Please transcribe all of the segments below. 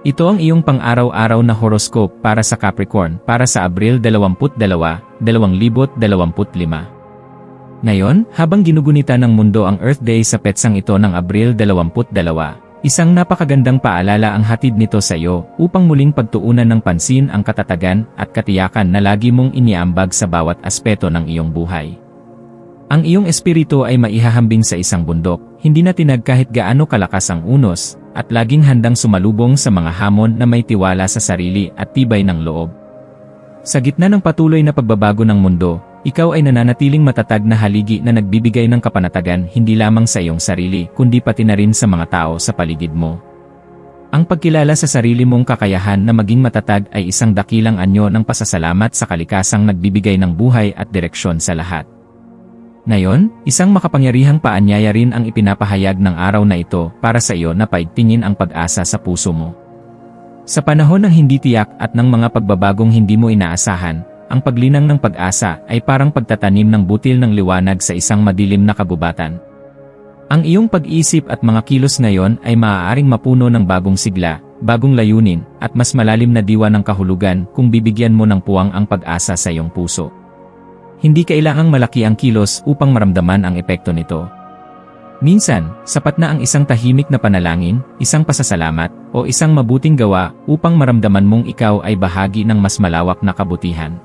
Ito ang iyong pang-araw-araw na horoscope para sa Capricorn para sa Abril 22, 2025. Ngayon, habang ginugunita ng mundo ang Earth Day sa petsang ito ng Abril 22, isang napakagandang paalala ang hatid nito sa iyo upang muling pagtuunan ng pansin ang katatagan at katiyakan na lagi mong iniambag sa bawat aspeto ng iyong buhay. Ang iyong espiritu ay maihahambing sa isang bundok, hindi na tinag kahit gaano kalakas ang unos, at laging handang sumalubong sa mga hamon na may tiwala sa sarili at tibay ng loob. Sa gitna ng patuloy na pagbabago ng mundo, ikaw ay nananatiling matatag na haligi na nagbibigay ng kapanatagan hindi lamang sa iyong sarili kundi pati na rin sa mga tao sa paligid mo. Ang pagkilala sa sarili mong kakayahan na maging matatag ay isang dakilang anyo ng pasasalamat sa kalikasang nagbibigay ng buhay at direksyon sa lahat. Ngayon, isang makapangyarihang paanyaya rin ang ipinapahayag ng araw na ito para sa iyo na paigtingin ang pag-asa sa puso mo. Sa panahon ng hindi tiyak at ng mga pagbabagong hindi mo inaasahan, ang paglinang ng pag-asa ay parang pagtatanim ng butil ng liwanag sa isang madilim na kabubatan. Ang iyong pag-isip at mga kilos ngayon ay maaaring mapuno ng bagong sigla, bagong layunin, at mas malalim na diwa ng kahulugan kung bibigyan mo ng puwang ang pag-asa sa iyong puso. Hindi kailangang malaki ang kilos upang maramdaman ang epekto nito. Minsan, sapat na ang isang tahimik na panalangin, isang pasasalamat, o isang mabuting gawa upang maramdaman mong ikaw ay bahagi ng mas malawak na kabutihan.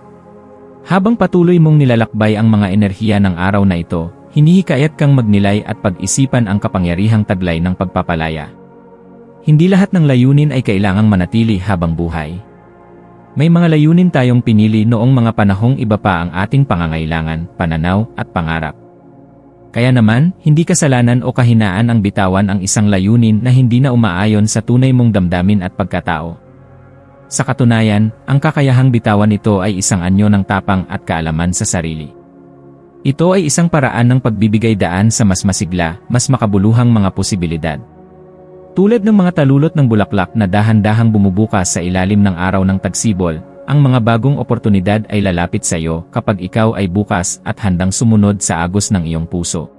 Habang patuloy mong nilalakbay ang mga enerhiya ng araw na ito, hinihikayat kang magnilay at pag-isipan ang kapangyarihang taglay ng pagpapalaya. Hindi lahat ng layunin ay kailangang manatili habang buhay. May mga layunin tayong pinili noong mga panahong iba pa ang ating pangangailangan, pananaw, at pangarap. Kaya naman, hindi kasalanan o kahinaan ang bitawan ang isang layunin na hindi na umaayon sa tunay mong damdamin at pagkatao. Sa katunayan, ang kakayahang bitawan ito ay isang anyo ng tapang at kaalaman sa sarili. Ito ay isang paraan ng pagbibigay daan sa mas masigla, mas makabuluhang mga posibilidad. Tulad ng mga talulot ng bulaklak na dahan-dahang bumubukas sa ilalim ng araw ng tagsibol, ang mga bagong oportunidad ay lalapit sa iyo kapag ikaw ay bukas at handang sumunod sa agos ng iyong puso.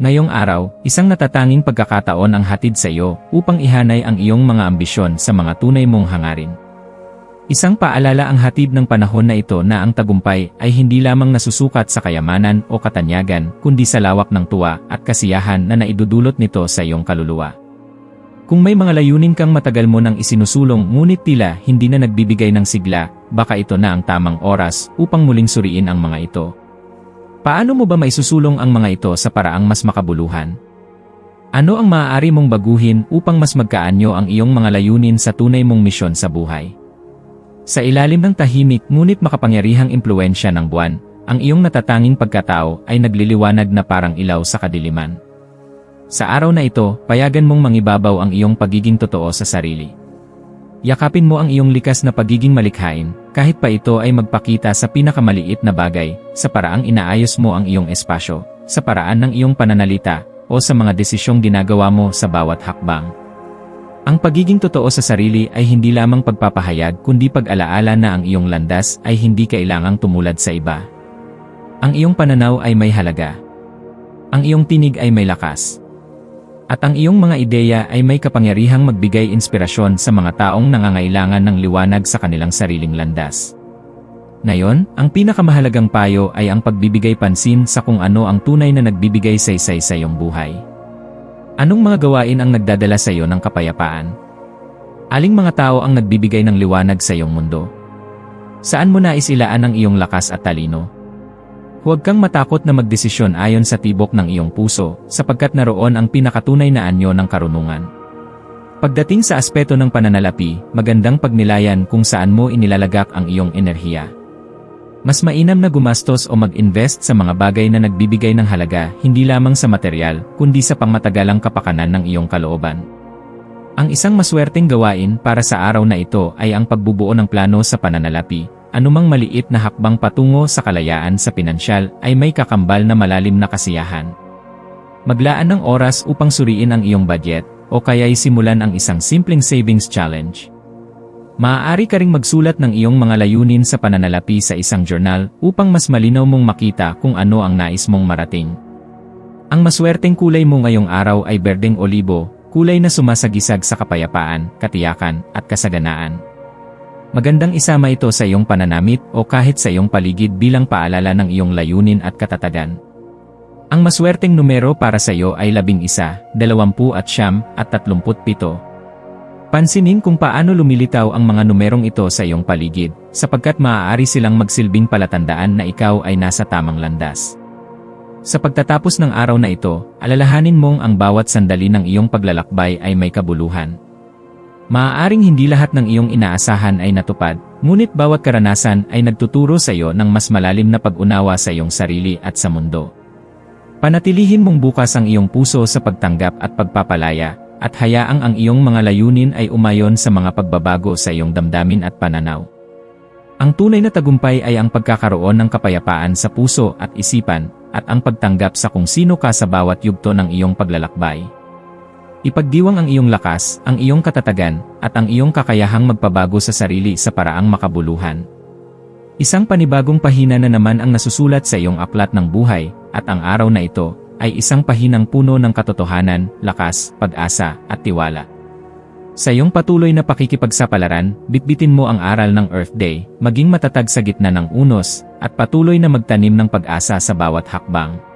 Ngayong araw, isang natatanging pagkakataon ang hatid sa iyo upang ihanay ang iyong mga ambisyon sa mga tunay mong hangarin. Isang paalala ang hatid ng panahon na ito na ang tagumpay ay hindi lamang nasusukat sa kayamanan o katanyagan kundi sa lawak ng tuwa at kasiyahan na naidudulot nito sa iyong kaluluwa. Kung may mga layunin kang matagal mo nang isinusulong ngunit tila hindi na nagbibigay ng sigla, baka ito na ang tamang oras upang muling suriin ang mga ito. Paano mo ba maisusulong ang mga ito sa paraang mas makabuluhan? Ano ang maaari mong baguhin upang mas magkaanyo ang iyong mga layunin sa tunay mong misyon sa buhay? Sa ilalim ng tahimik ngunit makapangyarihang impluensya ng buwan, ang iyong natatanging pagkatao ay nagliliwanag na parang ilaw sa kadiliman. Sa araw na ito, payagan mong mangibabaw ang iyong pagiging totoo sa sarili. Yakapin mo ang iyong likas na pagiging malikhain, kahit pa ito ay magpakita sa pinakamaliit na bagay, sa paraang inaayos mo ang iyong espasyo, sa paraan ng iyong pananalita, o sa mga desisyong ginagawa mo sa bawat hakbang. Ang pagiging totoo sa sarili ay hindi lamang pagpapahayag kundi pag-alaala na ang iyong landas ay hindi kailangang tumulad sa iba. Ang iyong pananaw ay may halaga. Ang iyong tinig ay may lakas. At ang iyong mga ideya ay may kapangyarihang magbigay inspirasyon sa mga taong nangangailangan ng liwanag sa kanilang sariling landas. Ngayon, ang pinakamahalagang payo ay ang pagbibigay pansin sa kung ano ang tunay na nagbibigay saysay sa iyong buhay. Anong mga gawain ang nagdadala sa iyo ng kapayapaan? Aling mga tao ang nagbibigay ng liwanag sa iyong mundo? Saan mo nais ilaan ang iyong lakas at talino? Huwag kang matakot na magdesisyon ayon sa tibok ng iyong puso, sapagkat naroon ang pinakatunay na anyo ng karunungan. Pagdating sa aspeto ng pananalapi, magandang pagnilayan kung saan mo inilalagak ang iyong enerhiya. Mas mainam na gumastos o mag-invest sa mga bagay na nagbibigay ng halaga hindi lamang sa material, kundi sa pangmatagalang kapakanan ng iyong kalooban. Ang isang maswerteng gawain para sa araw na ito ay ang pagbubuo ng plano sa pananalapi. Anumang maliit na hakbang patungo sa kalayaan sa pinansyal ay may kakambal na malalim na kasiyahan. Maglaan ng oras upang suriin ang iyong budget o kaya'y simulan ang isang simpleng savings challenge. Maaari ka ring magsulat ng iyong mga layunin sa pananalapi sa isang journal upang mas malinaw mong makita kung ano ang nais mong marating. Ang maswerteng kulay mo ngayong araw ay berdeng olibo, kulay na sumasagisag sa kapayapaan, katiyakan, at kasaganaan. Magandang isama ito sa iyong pananamit o kahit sa iyong paligid bilang paalala ng iyong layunin at katatagan. Ang maswerteng numero para sa iyo ay 11, 20 at siyam at 37. Pansinin kung paano lumilitaw ang mga numerong ito sa iyong paligid, sapagkat maaari silang magsilbing palatandaan na ikaw ay nasa tamang landas. Sa pagtatapos ng araw na ito, alalahanin mong ang bawat sandali ng iyong paglalakbay ay may kabuluhan. Maaaring hindi lahat ng iyong inaasahan ay natupad, ngunit bawat karanasan ay nagtuturo sa iyo ng mas malalim na pag-unawa sa iyong sarili at sa mundo. Panatilihin mong bukas ang iyong puso sa pagtanggap at pagpapalaya, at hayaang ang iyong mga layunin ay umayon sa mga pagbabago sa iyong damdamin at pananaw. Ang tunay na tagumpay ay ang pagkakaroon ng kapayapaan sa puso at isipan, at ang pagtanggap sa kung sino ka sa bawat yugto ng iyong paglalakbay. Ipagdiwang ang iyong lakas, ang iyong katatagan, at ang iyong kakayahang magpabago sa sarili sa paraang makabuluhan. Isang panibagong pahina na naman ang nasusulat sa iyong aklat ng buhay, at ang araw na ito, ay isang pahinang puno ng katotohanan, lakas, pag-asa, at tiwala. Sa iyong patuloy na pakikipagsapalaran, bitbitin mo ang aral ng Earth Day, maging matatag sa gitna ng unos, at patuloy na magtanim ng pag-asa sa bawat hakbang.